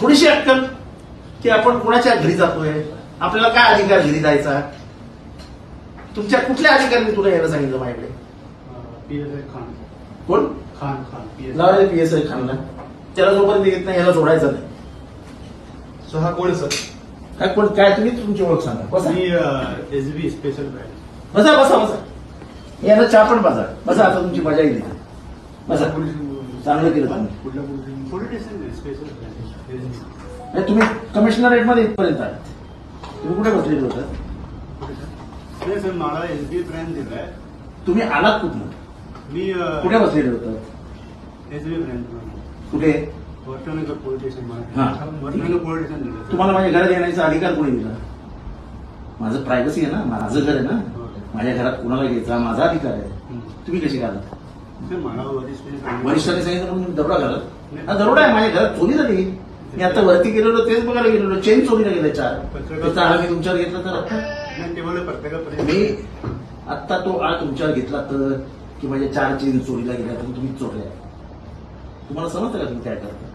थोडीशी अक्कल की आपण कोणाच्या घरी जातोय? आपल्याला काय अधिकार घरी जायचा तुमच्या कुठल्या अधिकाऱ्यांनी तुला यायला सांगितलं माझ्याकडे? खान. कोण? खान खान पी एस लावले पी एस आय खानला. त्याला जोपर्यंत येत नाही याला सोडायचं नाही. सो हा कोण सर? काय कोण? काय तुम्ही? तुमची ओळख सांगा. बसा. मी एस बी स्पेशल बसा बसा बसा. याला चहा पण बसा. बसा आता तुमची मजा येईल. बसा. चांगलं केलं तुम्ही. हे तुम्ही मध्ये इथपर्यंत आहात तुम्ही कुठे बसलेले होता? नाही सर मला एस बी ब्रँच दिलाय तुम्ही आलात कुठनं? मी कुठे बसलेले होतात एस बी ब्रँच कुठे? वर्तनगर पोलीस स्टेशन हा. मला वर्तनगर पोलीस स्टेशन दिलं तुम्हाला माझ्या घरात येण्याचा अधिकार कोणी दिला? माझं प्रायव्हसी आहे ना माझं घर आहे ना. माझ्या घरात कुणाला घ्यायचा माझा अधिकार आहे. तुम्ही कशी घालत वरिष्ठांनी सांगितलं म्हणून दरोडा घालत. हा दरोडा आहे माझ्या घरात चोरी झाली मी आता वरती गेलेलो तेच बघायला गेलेलो चेन चोरीला गेले चार. त्याचा आळ मी तुमच्यावर घेतला तर. मी आत्ता तो आळ तुमच्यावर घेतला तर की माझ्या चार चेन चोरीला गेल्या तर तुम्ही चोरल्या. तुम्हाला समजतं का तुम्ही काय करता?